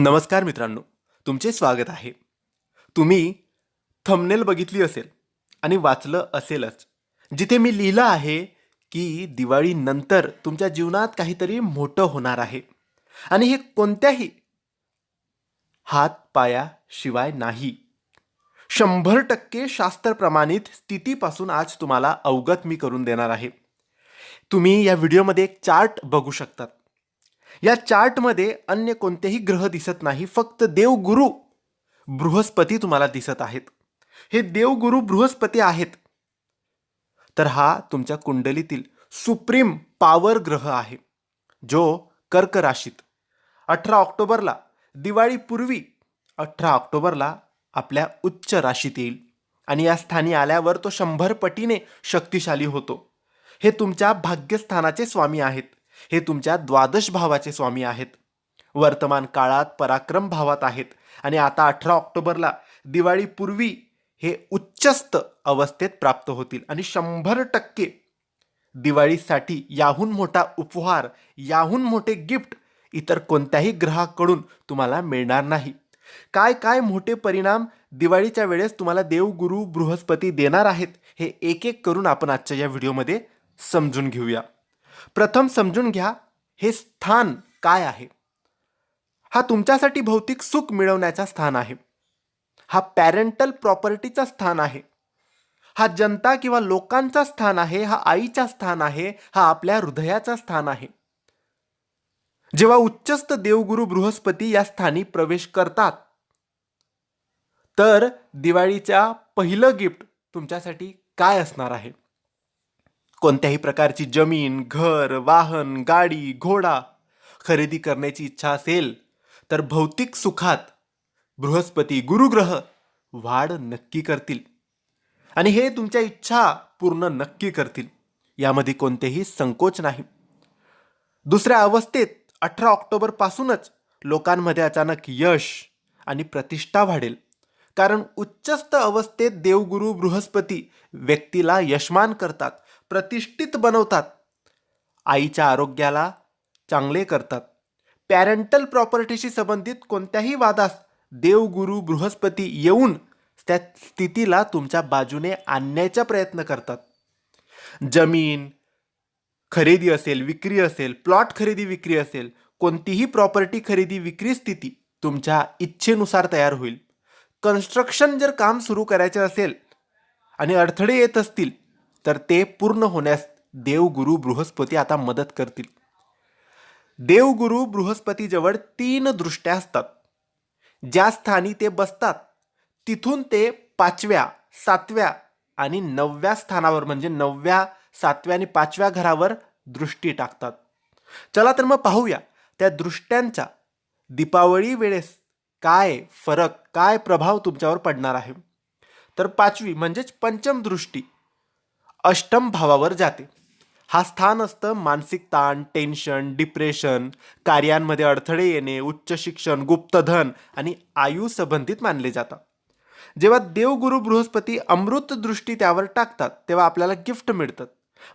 नमस्कार मित्रांनो तुमचे स्वागत आहे. तुम्ही थंबनेल बघितली असेल आणि वाचलं असेलच जिथे मी लिहिलं आहे की दिवाळीनंतर तुमच्या जीवनात काहीतरी मोठं होणार आहे आणि हे कोणत्याही हात पायाशिवाय नाही. शंभर टक्के शास्त्रप्रमाणित स्थितीपासून आज तुम्हाला अवगत मी करून देणार आहे. तुम्ही या व्हिडिओमध्ये एक चार्ट बघू शकतात. या चार्टमध्ये अन्य कोणतेही ग्रह दिसत नाही फक्त देवगुरु बृहस्पती तुम्हाला दिसत आहेत. हे देवगुरु बृहस्पती आहेत. तर हा तुमच्या कुंडलीतील सुप्रीम पॉवर ग्रह आहे जो कर्क राशीत. अठरा ऑक्टोबरला दिवाळीपूर्वी अठरा ऑक्टोबरला आपल्या उच्च राशीत येईल आणि या स्थानी आल्यावर तो शंभर पटीने शक्तिशाली होतो. हे तुमच्या भाग्यस्थानाचे स्वामी आहेत. हे तुमच्या द्वादश भावाचे स्वामी आहेत. वर्तमान काळात पराक्रम भावात आहेत आणि आता अठरा ऑक्टोबरला दिवाळीपूर्वी हे उच्चस्त अवस्थेत प्राप्त होतील आणि शंभर टक्के दिवाळीसाठी याहून मोठा उपहार याहून मोठे गिफ्ट इतर कोणत्याही ग्रहाकडून तुम्हाला मिळणार नाही. काय काय मोठे परिणाम दिवाळीच्या वेळेस तुम्हाला देवगुरु बृहस्पती देणार आहेत हे एक एक करून आपण आजच्या या व्हिडिओमध्ये समजून घेऊया. प्रथम समजून घ्या हे स्थान काय आहे? हा तुमच्यासाठी भौतिक सुख मिळवण्याचा स्थान आहे. हा पॅरेंटल प्रॉपर्टीचा स्थान आहे. हा जनता किंवा लोकांचा स्थान आहे हा आईचा स्थान आहे हा आपल्या हृदयाचा स्थान आहे. जेव्हा उच्चस्त देवगुरु बृहस्पती या स्थानी प्रवेश करतात तर दिवाळीच्या पहिलं गिफ्ट तुमच्यासाठी काय असणार आहे? कोणत्याही प्रकारची जमीन घर वाहन गाडी घोडा खरेदी करण्याची इच्छा असेल तर भौतिक सुखात बृहस्पती गुरुग्रह वाढ नक्की करतील. आणि हे तुमच्या इच्छा पूर्ण नक्की करतील. यामध्ये कोणतेही संकोच नाही. दुसऱ्या अवस्थेत अठरा ऑक्टोबरपासूनच लोकांमध्ये अचानक यश आणि प्रतिष्ठा वाढेल. कारण उच्चस्त अवस्थेत देवगुरु बृहस्पती व्यक्तीला यशमान करतात. प्रतिष्ठित बनवतात. आईच्या आरोग्याला चांगले करतात. पॅरेंटल प्रॉपर्टीशी संबंधित कोणत्याही वादास देवगुरु बृहस्पती येऊन त्या स्थितीला तुमच्या बाजूने आणण्याचा प्रयत्न करतात. जमीन खरेदी असेल विक्री असेल प्लॉट खरेदी विक्री असेल कोणतीही प्रॉपर्टी खरेदी विक्री स्थिती तुमच्या इच्छेनुसार तयार होईल. कन्स्ट्रक्शन जर काम सुरू करायचे असेल आणि अडथळे येत असतील तर ते पूर्ण होण्यास देवगुरु बृहस्पती आता मदत करतील. देवगुरु बृहस्पतीजवळ तीन दृष्ट्या असतात. ज्या स्थानी ते बसतात तिथून ते पाचव्या सातव्या आणि नवव्या स्थानावर म्हणजे नवव्या सातव्या आणि पाचव्या घरावर दृष्टी टाकतात. चला तर मग पाहूया त्या दृष्ट्यांचा दीपावळी वेळेस काय फरक काय प्रभाव तुमच्यावर पडणार आहे. तर पाचवी म्हणजेच पंचम दृष्टी. अष्टम भावावर जाते. हा स्थान असतं मानसिक ताण टेन्शन डिप्रेशन कार्यांमध्ये अडथळे येणे उच्च शिक्षण गुप्तधन आणि आयु संबंधित मानले जातात. जेव्हा देवगुरु बृहस्पती अमृत दृष्टी त्यावर टाकतात तेव्हा आपल्याला गिफ्ट मिळतात.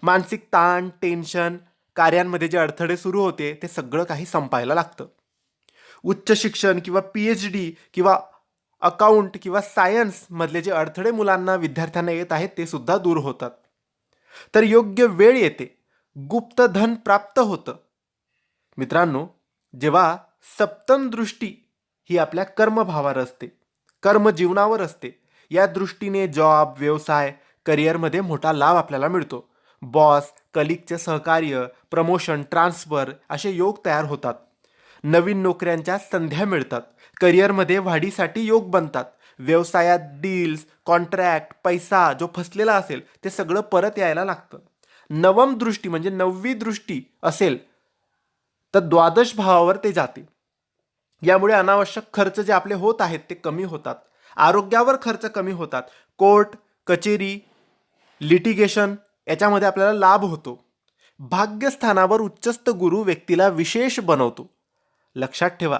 मानसिक ताण टेन्शन कार्यांमध्ये जे अडथळे सुरू होते ते सगळं काही संपायला लागतं. उच्च शिक्षण किंवा पी एच डी किंवा अकाउंट किंवा सायन्समधले जे अडथळे मुलांना विद्यार्थ्यांना येत आहेत ते सुद्धा दूर होतात. तर योग्य वेळ येते. गुप्त धन प्राप्त होतं. मित्रांनो जेव्हा सप्तम दृष्टी ही आपल्या कर्मभावावर असते कर्म जीवनावर असते या दृष्टीने जॉब व्यवसाय करिअरमध्ये मोठा लाभ आपल्याला मिळतो. बॉस कलिगचे सहकार्य प्रमोशन ट्रान्सफर असे योग तयार होतात. नवीन नोकऱ्यांच्या संध्या मिळतात. करिअरमध्ये वाढीसाठी योग बनतात. व्यवसायात डील्स कॉन्ट्रॅक्ट पैसा जो फसलेला असेल ते सगळं परत यायला लागतं. नवम दृष्टी म्हणजे नववी दृष्टी असेल तर द्वादश भावावर ते जाते. यामुळे अनावश्यक खर्च जे आपले होत आहेत ते कमी होतात. आरोग्यावर खर्च कमी होतात. कोर्ट कचेरी लिटिगेशन याच्यामध्ये आपल्याला लाभ होतो. भाग्यस्थानावर उच्चस्त गुरु व्यक्तीला विशेष बनवतो. लक्षात ठेवा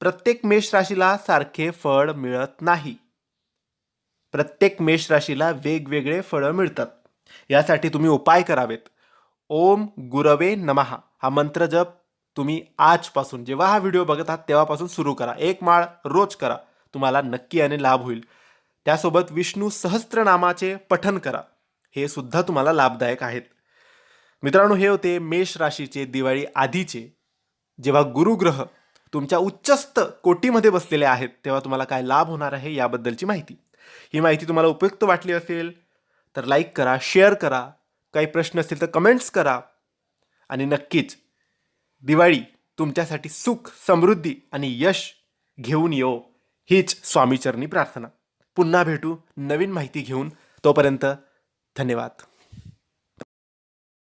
प्रत्येक मेष राशीला सारखे फळ मिळत नाही. प्रत्येक मेष राशीला वेगवेगळे फळं मिळतात. यासाठी तुम्ही उपाय करावेत. ओम गुरवे नमहा हा मंत्र जप तुम्ही आजपासून जेव्हा हा व्हिडिओ बघत आहात तेव्हापासून सुरू करा. एक माळ रोज करा. तुम्हाला नक्की आणि लाभ होईल. त्यासोबत विष्णू सहस्त्रनामाचे पठन करा. हे सुद्धा तुम्हाला लाभदायक आहेत. मित्रांनो हे होते मेष राशीचे दिवाळी आधीचे. जेव्हा गुरुग्रह तुमच्या उच्चस्त कोटीमध्ये बसलेले आहेत तेव्हा तुम्हाला काय लाभ होणार आहे याबद्दलची माहिती. ही माहिती तुम्हाला उपयुक्त वाटली असेल तर लाईक करा शेअर करा. काही प्रश्न असतील तर कमेंट्स करा. आणि नक्कीच दिवाळी तुमच्यासाठी सुख समृद्धी आणि यश घेऊन येऊ हीच स्वामीचरणी प्रार्थना. पुन्हा भेटू नवीन माहिती घेऊन. तोपर्यंत धन्यवाद.